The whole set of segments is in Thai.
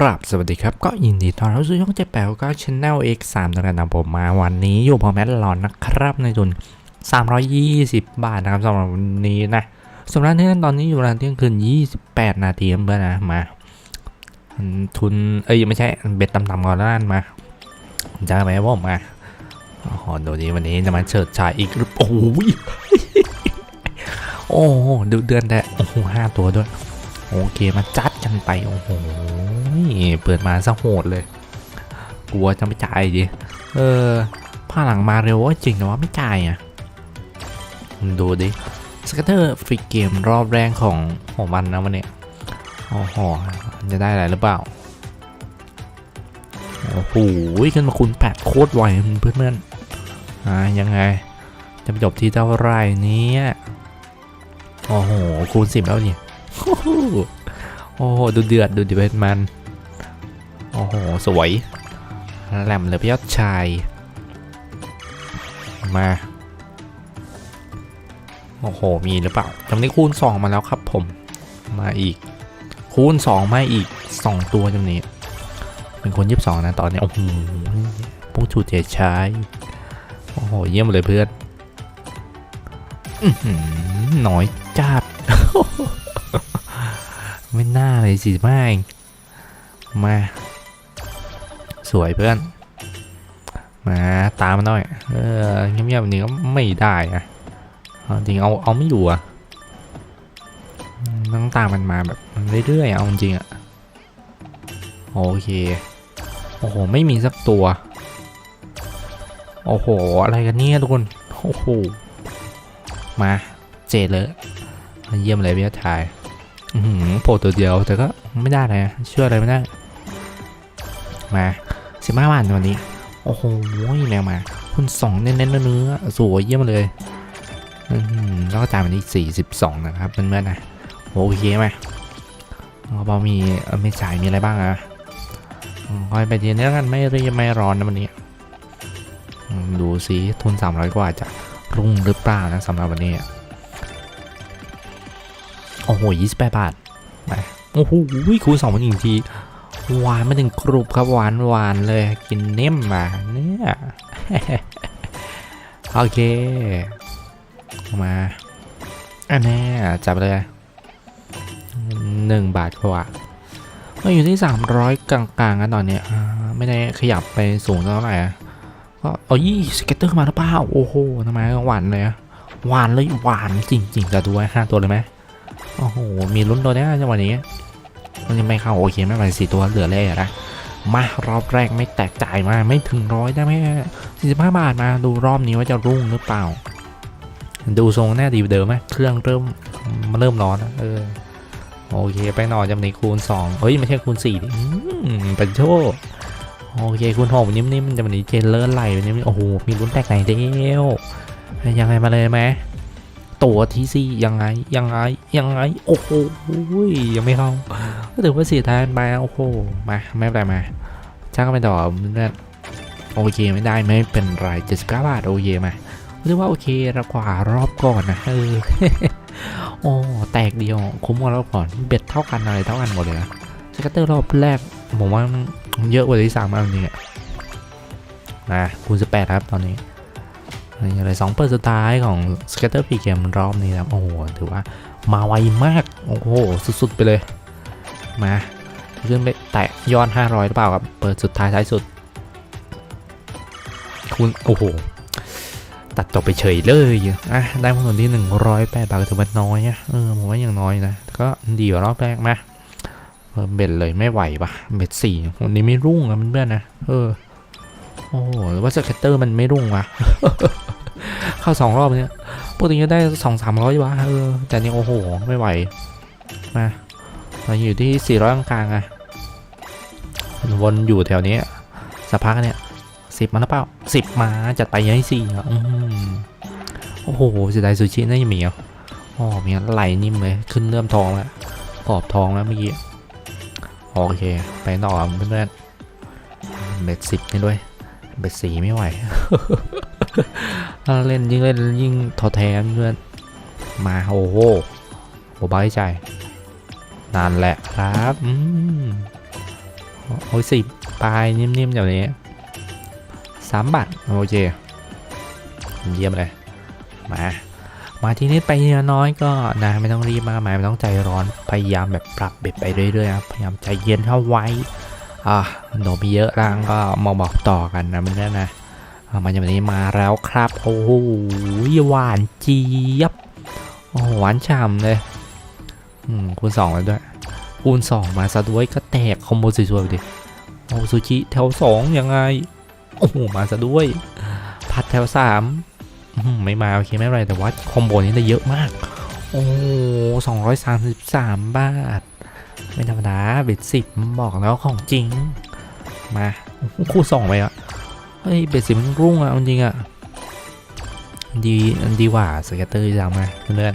ครับสวัสดีครับ ก็ยินดีต้อนรับสู่ช่องเจ๊แป๋วก็ช anel X3 นะครับผมมาวันนี้อยู่พอแมทลอนนะครับในทุน 320 บาทนะครับสำหรับวันนี้นะสำหรับเนื่อนตอนนี้อยู่เวลาเที่ยงคืน 28 นาทีเพื่อนนะมา ทุนเอ้ยไม่ใช่เบ็ดต่ำๆก่อนแล้วกันมาจะไปครับผมมาอ๋อดูดีวันนี้จะมาเฉิดฉายอีกหรือโอ้โหโอ้ดูเดือนแต่โอ้โหห้าตัวด้วย โอเคมาจัดกันไปโอ้โห เปิดมาซะโหดเลย กลัวจะไม่จ่ายดิ เออผ้าหลังมาเร็วว่าจริงแต่ว่าไม่จ่ายอะ ดูดิสเกตเตอร์ฟรีเกมรอบแรกของของวันนะวันนี้โอ้โหจะได้อะไรหรือเปล่า โอ้โหขึ้นมาคูณแปดโคตรไวเพื่อนๆอ่ายังไง จะไปจบที่เท่าไรเนี้ยโอ้โหคูณสิบแล้วเนี่ยโอ้โห ดูเดือด ดูดิเป็นมัน โอ้โห สวย แหลมเลยพี่ยอดชาย มา โอ้โห มีหรือเปล่าจำนี้คูณ 2 มาแล้วครับผม มาอีก คูณ 2 มาอีก 2 ตัวจำนี้ เป็นคนยี่สิบสองนะ ตอนนี้ โอ้โหพุ่งชูเจชาย โอ้โห เยี่ยมเลยเพื่อนอหน้อยจัดไม่น่าเลยสิไม่งมา สวยเพื่อน มาตามมาหน่อย เออเงียบๆแบบนี้ก็ไม่ได้อะจริงเอาเอาไม่อยู่อะต้องตามมันมาแบบเรื่อยๆเอาจริงอะโอเค โอ้โห ไม่มีสักตัว โอ้โห อะไรกันเนี่ยทุกคน โอ้โห มาเจดเลยเยี่ยมเลยพี่ชายอือโผล่ตัวเดียวแต่ก็ไม่ได้นะช่วยอะไรไม่ได้ มา สิบห้าบาทวันนี้ โอ้โหแมวมาคุณสองเน้นๆเนื้อๆสวยเยี่ยมเลยอืมแล้วก็จ่ายมาที่สี่สิบสองนะครับเพื่อนๆนะโอเคไหมเรา มีเอ่ไม่จ่ายมีอะไรบ้างอะคอยไปเทียนแล้วกันไม่รีบไม่ร้อนนะวันนี้ ดูสิทุนสามร้อยกว่าจะรุ่งหรือเปล่านะสำหรับวันนี้ โอ้โหยี่สิบแปดบาทโอ้โหคูณสองพันอีกที หวานมาถึงกรุบครับหวานหวานเลยกินเน้มมาเนี่ยโอเคมาอันนี้จับเลยหนึ่งบาทกว่าก็อยู่ที่ 300 กลางๆกันตอนนี่ไม่ได้ขยับไปสูงเท่าไหร่ก็เอายี่สเก็ตเตอร์มาหรือเปล่าโอ้โหทำไมหวานเลยหวานเลยหวานจริงๆจะดูไว้ห้าตัวเลยไหมโอ้โหมีลุ้นตัวนี้จังหวะนี้ มันยังไม่เข้าโอเคไม่เป็นสี่ตัวเหลือเลยนะมารอบแรกไม่แตกจ่ายมาไม่ถึงร้อยได้ไหมสี่สิบห้าบาทมาดูรอบนี้ว่าจะรุ่งหรือเปล่า ดูทรงแน่ดีเดิมไหมเครื่องเริ่มมันเริ่มร้อนเออโอเคไปหน่อยจำนี้คูณ2เฮ้ยไม่ใช่คูณ4ดิอืมเป็นโชคโอเคคูณ6นิ่มๆมันจะมันนี้เจนเลอร์ไหลแบบนี้โอ้โหมีลุ้นแตกไหนเดียวยังไงมาเลยไหม ตัวทีซี่ยังไงยังไงยังไงโอ้โหยังไม่เข้าก็ถือว่าเสียทานไปโอ้โหมาไม่เป็นไรมาช่างก็ไปต่อเพื่อนโอเคไม่ได้ไม่เป็นไร79บาทโอเคมาเรียกว่าโอเคระกว่ารอบก่อนนะเออโอ้แตกเดียวคุ้มกว่ารอบก่อนเบ็ดเท่ากันอะไรเท่ากันหมดเลยนะสกัตเตอร์รอบแรกผมว่ามันเยอะกว่าที่สามมากจริงๆอะนะคูณ18ครับตอนนี้ อะไรสองเปิดสุดท้ายของ Scatter p ีเกมรอบนี้นะครับโอ้โห ถือว่ามาไวมาก โอ้โห สุด ๆ ไปเลย มาขึ้นไปแตะย้อน500 หรือเปล่าครับ เปิดสุดท้ายท้ายสุด คุณโอ้โห ตัดจบไปเฉยเลยอะได้ผลที่ 108 บาทก็ถือว่าน้อยอะเออผมว่ายังน้อยนะก็ดีกว่ารอบแรกมาเพิ่มเบ็ดเลยไม่ไหวปะเบ็ดสี่วันนี้ไม่รุ่งอะเพื่อนๆนะเออ โอ้โหรือว่าสเก็ตเตอร์มันไม่รุ่งวะเข้าสองรอบเนี้ยปกติจะได้สองสามร้อยวะเออแต่นี่โอ้โห ไม่ไหว มาเราอยู่ที่สี่ร้อยกลางๆอะวนอยู่แถวนี้สักพักเนี่ยสิบมาแล้วเปล่าสิบมาจัดไปยังสี่อะโอ้โหเสียดายซูชิน่าจะมีอะอ๋อมีไหลนิ่มเลย ขึ้นเริ่มทองแล้วกรอบทองแล้วเมื่อกี้ โอเค ไปต่อเพื่อนๆเบ็ดสิบนี่ด้วย เบ็ดสีไม่ไหวถ้าเล่นยิ่งเล่นยิ่งท้อแท้เพื่อนมาโอ้โหโบบายใจนั่นแหละครับอืมโอ้ยสิปลายนิ่มๆอย่างนี้สามบาทโอเคเยี่ยมเลยมามาที่นี่ไปทีละน้อยก็นะไม่ต้องรีบมากมายไม่ต้องใจร้อนพยายามแบบปรับเบ็ดไปเรื่อยๆนะพยายามใจเย็นเข้าไว้ อ่าโดนไปเยอะร่างก็มาบอกต่อกันนะมันเนี่ยนะอ่ามาจากนี้มาแล้วครับ โอ้โหหวานเจี๊ยบโอ้หวานฉ่ำเลยอืมคูณสองเลยด้วยคูณสองมาซะด้วยก็แตกคอมโบสวยๆไปดิโอ้ซูชิแถวสองยังไงโอ้โหมาซะด้วยผัดแถวสามอืมไม่มาโอเคไม่เป็นไรแต่ว่าคอมโบนี้ได้เยอะมาก โอ้สองร้อยสามสิบสามบาท ไม่ธรรมดาเบ็ดสิบบอกแล้วของจริง มาคู่สองไปอะเฮ้ยเบ็ดสิบมันรุ่งอะจริงอะดีดีกว่าสเก็ตเตอร์ที่เรามาเพื่อน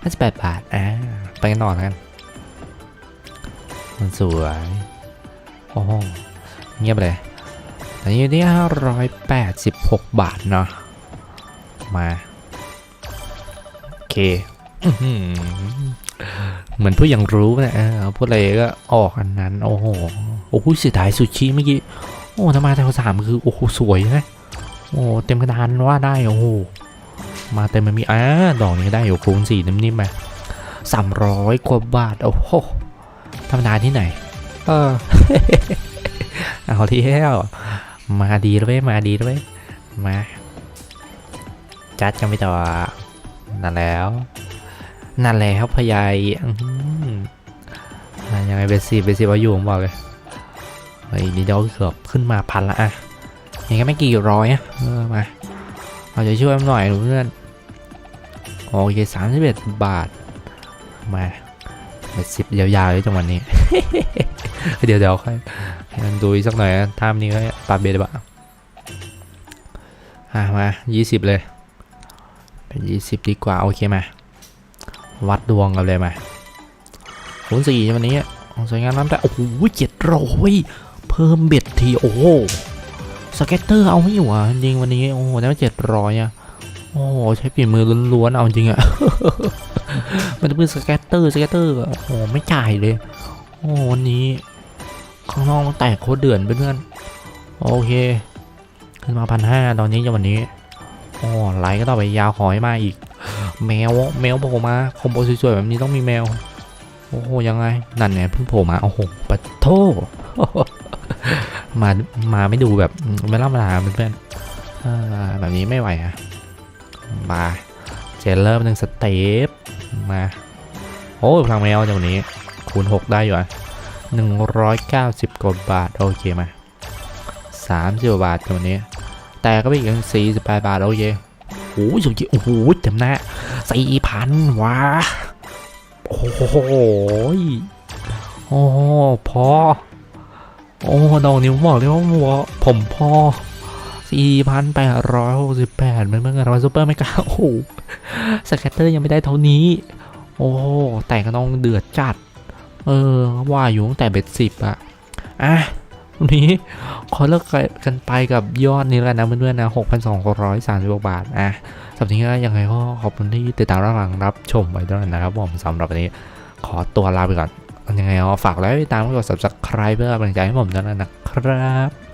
ห้าสิบแปดบาทอ่าไปกันต่อแล้วกันมันสวยโอ้โหเงียบเลยตอนนี้อยู่ที่ห้าร้อยแปดสิบหกบาทเนาะมาโอเค เหมือนพูดอย่างรู้นะเออพูดอะไรก็ออกอันนั้น โอ้โห โอ้โหเสียดายสุชิเมื่อกี้ โอ้ถ้ามาแถวสามคือ โอ้โห สวยนะ โอ้เต็มกระดานว่าได้ โอ้โห มาเต็มมันมีอ่าดอกนี้ก็ได้อยู่คูณสี่นิ่มๆมาสามร้อยกว่าบาท โอ้โหธรรมดาที่ไหน เออ เอาที่แล้วมาดีแล้วเว้ยมาดีแล้วเว้ยมา จัดกันไปต่อนั่นแล้ว นั่นแหล้วพยายยังไงเบสซี่เบสซี่ว่าอยู่ผมบอกเลยเฮ้นี่เดี๋ยวเกือบขึ้นมาพันละอะยังไงไม่กี่ร้อยอะมาเราจะช่วยมันหน่อยเพื่อนโอเคสามสิบเอ็ดบาทมาเบสสิบยาวๆเลยจังหวะนี้ เดี๋ยวเดี๋ยวค่อยดูอีกสักหน่อยท่ามนี้ก็ปาเบสบ้าอะมายี่สิบเลยเป็นยี่สิบดีกว่า โอเคมา วัดดวงกันเลยมาศูนย์สี่วันนี้ของสวยงามน้ำแต่โอ้โหเจ็ดร้อยเพิ่มเบ็ดทีโอ้โหสเก็ตเตอร์เอาไม่อยู่อะจริงวันนี้โอ้โหได้มาเจ็ดร้อยอะโอ้โหใช้ฝีมือล้วนๆเอาจริงอะมันเป็นสเก็ตเตอร์สเก็ตเตอร์โอ้โหไม่จ่ายเลยโอ้วันนี้ข้างนอกมันแตกโคตรเดือดเพื่อนโอเค ขึ้นมาพันห้าตอนนี้จะวันนี้โอ้ไลค์ก็ต่องไปยาวขอให้มาอีก แมวแมวโผล่มาคอมโบสวยๆแบบนี้ต้องมีแมว โอ้โหยังไง นั่นไงเพิ่งโผล่มาโอ้โหปะโทมามาไม่ดูแบบไม่ล่ำลาเพื่อนๆแบบนี้ไม่ไหวอะมาเจเริ่มหนึ่งสเต็ปมาโอ้พลังแมวจากวันนี้คูณ 6 ได้อยู่อะ190กว่าบาท โอเคมา30กว่าบาทจากวันนี้ แต่ก็ไปอีกสี่สิบแปดบาท โอเคโอ้ยสุดยอดโอ้โหเต็มหน้า สี่พันว้าโอ้โหโอ้พอ โอ้ดอกนิ้วบอกเลยว่าหัวผมพอสี่พันแปดร้อยหกสิบแปดมันเมื่อไงเราซูเปอร์ไม่กล้าโอ้โหสแกตเตอร์ยังไม่ได้เท่านี้ โอ้แต่ก็ต้องเดือดจัด เออ ว่าอยู่ตั้งแต่เบ็ดสิบอะอะ วันนี้ขอเลิกกันไปกับยอดนี้แล้วนะเพื่อนๆนะหกพันสองร้อยสามสิบบาทอะสำหรับนี้ก็ยังไงก็ขอบคุณที่ติดตามรับฟังรับชมไปด้วยนะครับผมสำหรับวันนี้ขอตัวลาไปก่อนยังไงก็ฝากไลค์ติดตามกด subscribe เพื่อเป็นกำลังใจให้ผมด้วยนะครับ